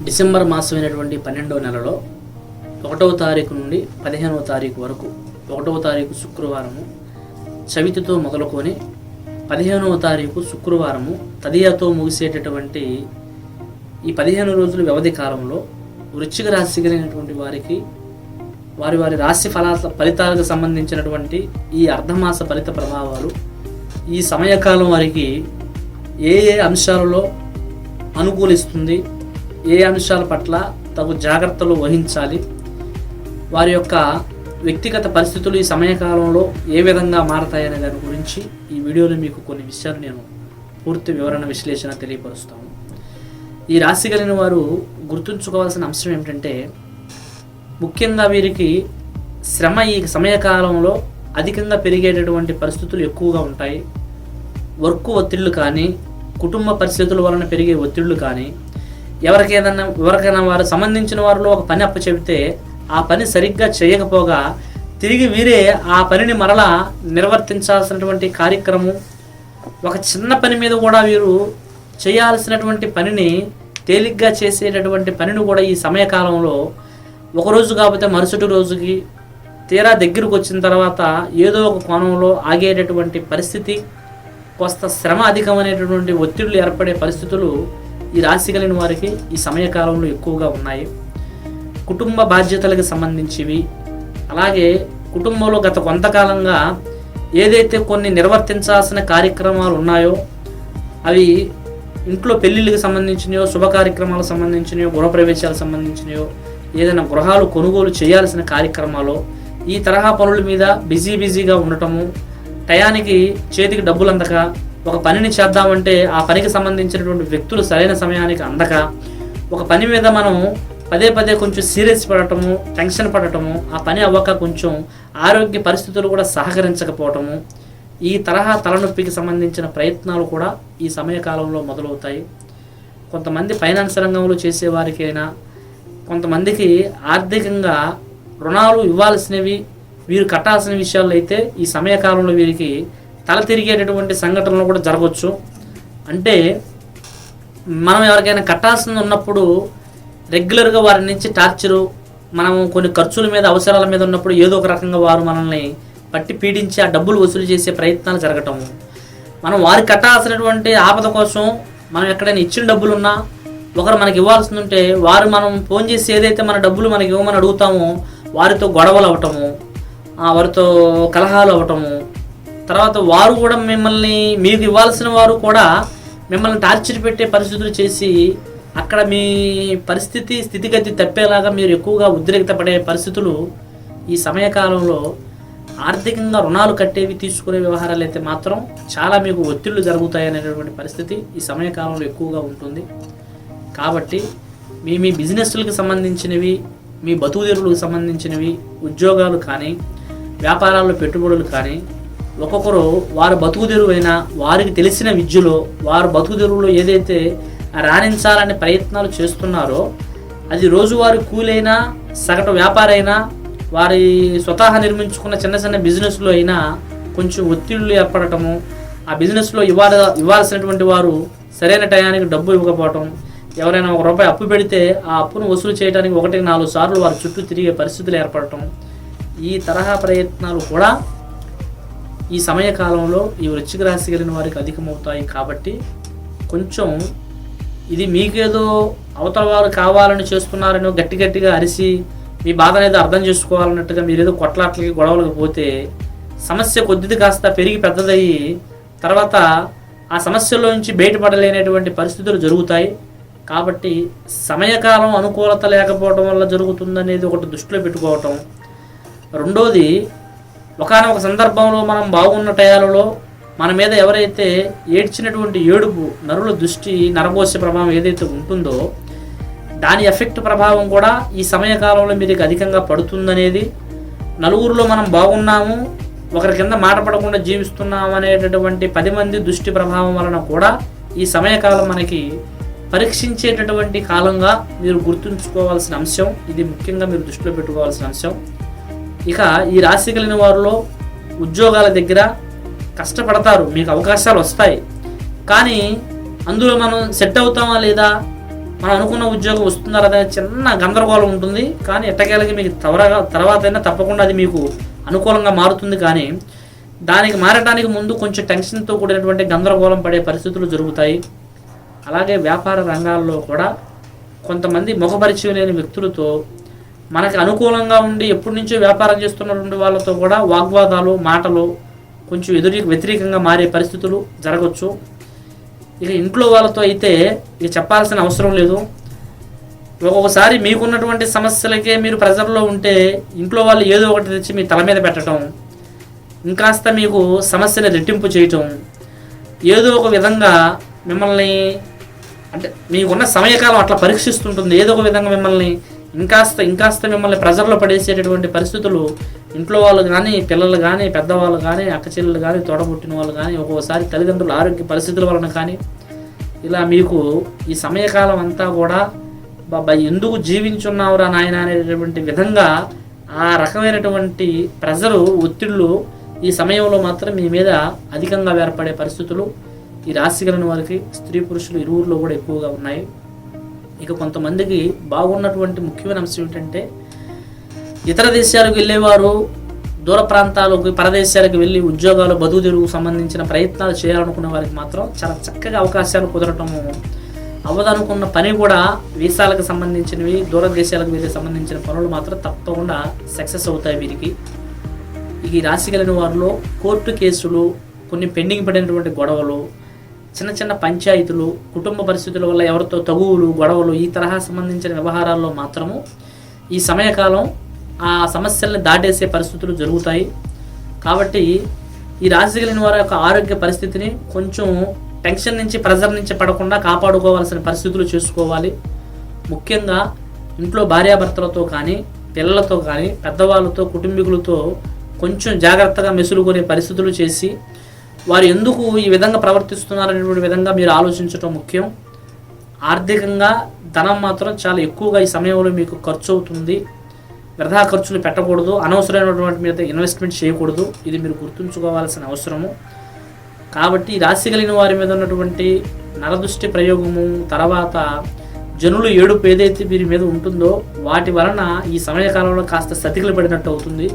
December మాసమైనటువంటి పన్నెండవ నెలలో ఒకటవ తారీఖు నుండి పదిహేనవ తారీఖు వరకు ఒకటవ తారీఖు శుక్రవారము చవితితో మొదలుకొని పదిహేనవ తారీఖు శుక్రవారము తదియాతో ముగిసేటటువంటి ఈ పదిహేను రోజుల వ్యవధి కాలంలో వృశ్చిక రాశి కలిగినటువంటి వారికి వారి వారి రాశి ఫలాల ఫలితాలకు సంబంధించినటువంటి ఈ అర్ధమాస ఫలిత ప్రభావాలు ఈ సమయకాలం వారికి ఏ ఏ అంశాలలో అనుకూలిస్తుంది ఏ అంశాల పట్ల తగు జాగ్రత్తలు వహించాలి? వారి యొక్క వ్యక్తిగత పరిస్థితులు ఈ సమయకాలంలో ఏ విధంగా మారతాయనే దాని గురించి ఈ వీడియోలో మీకు కొన్ని విషయాలు నేను పూర్తి వివరణ విశ్లేషణ తెలియపరుస్తాను. ఈ రాశి కలిగిన వారు గుర్తుంచుకోవాల్సిన అంశం ఏమిటంటే ముఖ్యంగా వీరికి శ్రమ ఈ సమయకాలంలో అధికంగా పెరిగేటటువంటి పరిస్థితులు ఎక్కువగా ఉంటాయి. వర్క్ ఒత్తిళ్ళు కానీ కుటుంబ పరిస్థితుల వలన పెరిగే ఒత్తిళ్ళు కానీ ఎవరికేదన్నా ఎవరికైనా వారు సంబంధించిన వారిలో ఒక పని అప్పచెబితే ఆ పని సరిగ్గా చేయకపోగా తిరిగి వీరే ఆ పనిని మరలా నిర్వర్తించాల్సినటువంటి కార్యక్రమం ఒక చిన్న పని మీద కూడా వీరు చేయాల్సినటువంటి పనిని తేలిగ్గా చేసేటటువంటి పనిని కూడా ఈ సమయకాలంలో ఒక రోజు కాకపోతే మరుసటి రోజుకి తీరా దగ్గరకు వచ్చిన తర్వాత ఏదో ఒక కోణంలో ఆగేటటువంటి పరిస్థితి కొంత శ్రమ అధికమైనటువంటి ఒత్తిడులు ఏర్పడే పరిస్థితులు ఈ రాశి కలిగిన వారికి ఈ సమయకాలంలో ఎక్కువగా ఉన్నాయి. కుటుంబ బాధ్యతలకు సంబంధించివి. అలాగే కుటుంబంలో గత కొంతకాలంగా ఏదైతే కొన్ని నిర్వర్తించాల్సిన కార్యక్రమాలు ఉన్నాయో అవి ఇంట్లో పెళ్ళిళ్ళకి సంబంధించినయో శుభ కార్యక్రమాలకు సంబంధించినయో గృహప్రవేశాలకు సంబంధించినయో ఏదైనా గృహాలు కొనుగోలు చేయాల్సిన కార్యక్రమాలు ఈ తరహా పనుల మీద బిజీ బిజీగా ఉండటము టయానికి చేతికి డబ్బులు అందక ఒక పనిని చేద్దామంటే ఆ పనికి సంబంధించినటువంటి వ్యక్తులు సరైన సమయానికి అందక ఒక పని మీద మనం పదే పదే కొంచెం సీరియస్ పడటము టెన్షన్ పడటము ఆ పని అవ్వక కొంచెం ఆరోగ్య పరిస్థితులు కూడా సహకరించకపోవటము ఈ తరహా తలనొప్పికి సంబంధించిన ప్రయత్నాలు కూడా ఈ సమయకాలంలో మొదలవుతాయి. కొంతమంది ఫైనాన్స్ రంగంలో చేసేవారికైనా కొంతమందికి ఆర్థికంగా రుణాలు ఇవ్వాల్సినవి వీరు కట్టాల్సిన విషయాల్లో అయితే ఈ సమయకాలంలో వీరికి తల తిరిగేటటువంటి సంఘటనలు కూడా జరగవచ్చు అంటే మనం ఎవరికైనా కట్టాల్సింది ఉన్నప్పుడు రెగ్యులర్గా వారి నుంచి టార్చరు మనం కొన్ని ఖర్చుల మీద అవసరాల మీద ఉన్నప్పుడు ఏదో ఒక రకంగా వారు మనల్ని పట్టి పీడించి ఆ డబ్బులు వసూలు చేసే ప్రయత్నాలు జరగటము మనం వారికి కట్టాల్సినటువంటి ఆపద కోసం మనం ఎక్కడైనా ఇచ్చిన డబ్బులు ఉన్నా ఒకరు మనకి ఇవ్వాల్సి ఉంటే వారు మనం ఫోన్ చేసి ఏదైతే మన డబ్బులు మనకి ఇవ్వమని అడుగుతామో వారితో గొడవలు అవటము వారితో కలహాలు అవటము తర్వాత వారు కూడా మిమ్మల్ని మీకు ఇవ్వాల్సిన వారు కూడా మిమ్మల్ని టార్చర్ పెట్టే పరిస్థితులు చేసి అక్కడ మీ పరిస్థితి స్థితిగతి తప్పేలాగా మీరు ఎక్కువగా ఉద్రిక్తపడే పరిస్థితులు ఈ సమయకాలంలో ఆర్థికంగా రుణాలు కట్టేవి తీసుకునే వ్యవహారాలు అయితే మాత్రం చాలా మీకు ఒత్తిళ్ళు జరుగుతాయనేటటువంటి పరిస్థితి ఈ సమయకాలంలో ఎక్కువగా ఉంటుంది. కాబట్టి మీ మీ బిజినెస్లకు సంబంధించినవి మీ బతుకుదేరులకు సంబంధించినవి ఉద్యోగాలు కానీ వ్యాపారాల్లో పెట్టుబడులు కానీ ఒక్కొక్కరు వారు బతుకుదెరువైన వారికి తెలిసిన విద్యలో వారు బతుకుదెరువులో ఏదైతే రాణించాలనే ప్రయత్నాలు చేస్తున్నారో అది రోజువారి కూలైనా సగటు వ్యాపారైనా వారి స్వతహా నిర్మించుకున్న చిన్న చిన్న బిజినెస్లో అయినా కొంచెం ఒత్తిళ్ళు ఏర్పడటము ఆ బిజినెస్లో ఇవ్వాల ఇవ్వాల్సినటువంటి వారు సరైన టయానికి డబ్బు ఇవ్వకపోవటం ఎవరైనా ఒక రూపాయి అప్పు పెడితే ఆ అప్పును వసూలు చేయడానికి ఒకటి నాలుగు సార్లు వారి చుట్టూ తిరిగే పరిస్థితులు ఏర్పడటం ఈ తరహా ప్రయత్నాలు కూడా ఈ సమయకాలంలో ఈ వృశ్చిక రాశి కలిగిన వారికి అధికమవుతాయి కాబట్టి కొంచెం ఇది మీకేదో అవతల వారు కావాలని చేస్తున్నారని గట్టి గట్టిగా అరిసి మీ బాధ అనేది అర్థం చేసుకోవాలన్నట్టుగా మీరేదో కొట్లాట్లకి గొడవలకు పోతే సమస్య కొద్దిది కాస్త పెరిగి పెద్దదయ్యి తర్వాత ఆ సమస్యలో నుంచి బయటపడలేనటువంటి పరిస్థితులు జరుగుతాయి. కాబట్టి సమయకాలం అనుకూలత లేకపోవడం వల్ల జరుగుతుందనేది ఒకటి దృష్టిలో పెట్టుకోవటం. రెండోది ఒకానొక సందర్భంలో మనం బాగున్న టయాలలో మన మీద ఎవరైతే ఏడ్చినటువంటి ఏడుపు నరుల దృష్టి నరబోసే ప్రభావం ఏదైతే ఉంటుందో దాని ఎఫెక్ట్ ప్రభావం కూడా ఈ సమయకాలంలో మీకు అధికంగా పడుతుందనేది నలుగురిలో మనం బాగున్నాము ఒకరి కింద మాట పడకుండా జీవిస్తున్నాం అనేటటువంటి పది మంది దృష్టి ప్రభావం వలన కూడా ఈ సమయకాలం మనకి పరీక్షించేటటువంటి కాలంగా మీరు గుర్తుంచుకోవాల్సిన అంశం. ఇది ముఖ్యంగా మీరు దృష్టిలో పెట్టుకోవాల్సిన అంశం. ఇక ఈ రాశి కలిగిన వారిలో ఉద్యోగాల దగ్గర కష్టపడతారు. మీకు అవకాశాలు వస్తాయి. కానీ అందులో మనం సెట్ అవుతామా లేదా? మనం అనుకున్న ఉద్యోగం వస్తుందా లేదా చిన్న గందరగోళం ఉంటుంది. కానీ ఎట్టకేలకి మీకు త్వరగా తర్వాత అయినా తప్పకుండా అది మీకు అనుకూలంగా మారుతుంది. కానీ దానికి మారడానికి ముందు కొంచెం టెన్షన్తో కూడినటువంటి గందరగోళం పడే పరిస్థితులు జరుగుతాయి. అలాగే వ్యాపార రంగాల్లో కూడా కొంతమంది ముఖపరిచయం లేని వ్యక్తులతో మనకి అనుకూలంగా ఉండి ఎప్పటి నుంచో వ్యాపారం చేస్తున్నటువంటి వాళ్ళతో కూడా వాగ్వాదాలు మాటలు కొంచెం ఎదురు వ్యతిరేకంగా మారే పరిస్థితులు జరగవచ్చు ఇక ఇంట్లో వాళ్ళతో అయితే ఇక చెప్పాల్సిన అవసరం లేదు. ఒక్కొక్కసారి మీకున్నటువంటి సమస్యలకే మీరు ప్రెజర్లో ఉంటే ఇంట్లో వాళ్ళు ఏదో ఒకటి తెచ్చి మీ తల మీద పెట్టడం ఇంకాస్త మీకు సమస్యని రెట్టింపు చేయటం ఏదో ఒక విధంగా మిమ్మల్ని అంటే మీకున్న సమయకాలం అట్లా పరీక్షిస్తుంటుంది. ఏదో ఒక విధంగా మిమ్మల్ని ఇంకాస్త ఇంకాస్త మిమ్మల్ని ప్రెజర్లో పడేసేటటువంటి పరిస్థితులు ఇంట్లో వాళ్ళు కానీ పిల్లలు కానీ పెద్దవాళ్ళు కానీ అక్కచెల్లెలు కానీ తోడబుట్టిన వాళ్ళు కానీ ఒక్కోసారి తల్లిదండ్రుల ఆరోగ్య పరిస్థితుల వలన కానీ ఇలా మీకు ఈ సమయకాలం అంతా కూడా బాబా ఎందుకు జీవించున్నావురా నాయన అనేటటువంటి విధంగా ఆ రకమైనటువంటి ప్రజలు ఒత్తిళ్ళు ఈ సమయంలో మాత్రం మీ మీద అధికంగా ఏర్పడే పరిస్థితులు. ఈ రాశి కలిగిన వారికి స్త్రీ పురుషులు ఇరువురిలో కూడా ఎక్కువగా ఉన్నాయి. ఇక కొంతమందికి బాగున్నటువంటి ముఖ్యమైన అంశం ఏంటంటే ఇతర దేశాలకు వెళ్ళేవారు దూర ప్రాంతాలకు పరదేశాలకు వెళ్ళి ఉద్యోగాలు బతుకు తెరుగు సంబంధించిన ప్రయత్నాలు చేయాలనుకునే వారికి మాత్రం చాలా చక్కగా అవకాశాలు కుదరటము అవ్వదనుకున్న పని కూడా వీసాలకు సంబంధించినవి దూర దేశాలకు వెళ్ళి సంబంధించిన పనులు మాత్రం తప్పకుండా సక్సెస్ అవుతాయి వీరికి. ఈ రాశి కలిగిన వారిలో కోర్టు కేసులు కొన్ని పెండింగ్ పడినటువంటి గొడవలు చిన్న చిన్న పంచాయతీలు కుటుంబ పరిస్థితుల వల్ల ఎవరితో తగువులు గొడవలు ఈ తరహా సంబంధించిన వ్యవహారాల్లో మాత్రము ఈ సమయకాలం ఆ సమస్యల్ని దాటేసే పరిస్థితులు జరుగుతాయి. కాబట్టి ఈ రాశి కలిగిన వారి యొక్క ఆరోగ్య పరిస్థితిని కొంచెం టెన్షన్ నుంచి ప్రెజర్ నుంచి పడకుండా కాపాడుకోవాల్సిన పరిస్థితులు చేసుకోవాలి. ముఖ్యంగా ఇంట్లో భార్యాభర్తలతో కానీ పిల్లలతో కానీ పెద్దవాళ్ళతో కుటుంబీకులతో కొంచెం జాగ్రత్తగా మెసులుకునే పరిస్థితులు చేసి వారు ఎందుకు ఈ విధంగా ప్రవర్తిస్తున్నారనేటువంటి విధంగా మీరు ఆలోచించడం ముఖ్యం. ఆర్థికంగా ధనం మాత్రం చాలా ఎక్కువగా ఈ సమయంలో మీకు ఖర్చు అవుతుంది. వృధా ఖర్చులు పెట్టకూడదు. అనవసరమైనటువంటి మీద ఇన్వెస్ట్మెంట్ చేయకూడదు. ఇది మీరు గుర్తుంచుకోవాల్సిన అవసరము. కాబట్టి రాశి కలిగిన వారి మీద ఉన్నటువంటి నరదృష్టి ప్రయోగము తర్వాత జనులు ఏడుపు ఏదైతే వీరి మీద ఉంటుందో వాటి వలన ఈ సమయకాలంలో కాస్త సతికిలు పడినట్టు అవుతుంది.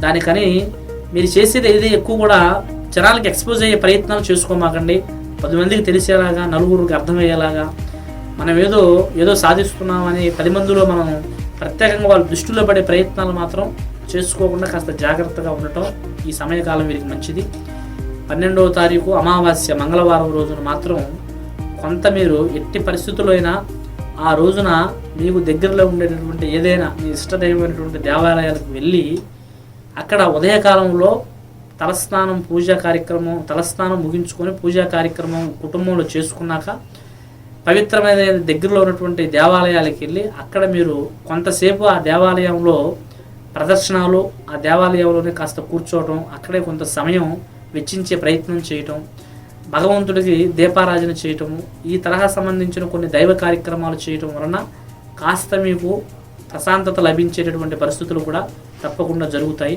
దానికని మీరు చేసేది ఏది ఎక్కువ కూడా జనాలకి ఎక్స్పోజ్ అయ్యే ప్రయత్నాలు చేసుకోమాకండి. పది మందికి తెలిసేలాగా నలుగురికి అర్థమయ్యేలాగా మనం ఏదో ఏదో సాధిస్తున్నామని పది మందిలో మనం ప్రత్యేకంగా వాళ్ళు దృష్టిలో పడే ప్రయత్నాలు మాత్రం చేసుకోకుండా కాస్త జాగ్రత్తగా ఉండటం ఈ సమయకాలం వీరికి మంచిది. పన్నెండవ తారీఖు అమావాస్య మంగళవారం రోజున మాత్రం కొంత మీరు ఎట్టి పరిస్థితుల్లో అయినా ఆ రోజున మీకు దగ్గరలో ఉండేటటువంటి ఏదైనా మీ ఇష్టదైవమైనటువంటి దేవాలయాలకు వెళ్ళి అక్కడ ఉదయకాలంలో తలస్నానం పూజా కార్యక్రమం తలస్నానం ముగించుకొని పూజా కార్యక్రమం కుటుంబంలో చేసుకున్నాక పవిత్రమైన దగ్గరలో ఉన్నటువంటి దేవాలయాలకు వెళ్ళి అక్కడ మీరు కొంతసేపు ఆ దేవాలయంలో ప్రదర్శనలు ఆ దేవాలయంలోనే కాస్త కూర్చోవడం అక్కడే కొంత సమయం వెచ్చించే ప్రయత్నం చేయటం భగవంతుడికి దీపారాజన చేయటము ఈ తరహా సంబంధించిన కొన్ని దైవ కార్యక్రమాలు చేయటం వలన కాస్త మీకు ప్రశాంతత లభించేటటువంటి పరిస్థితులు కూడా తప్పకుండా జరుగుతాయి.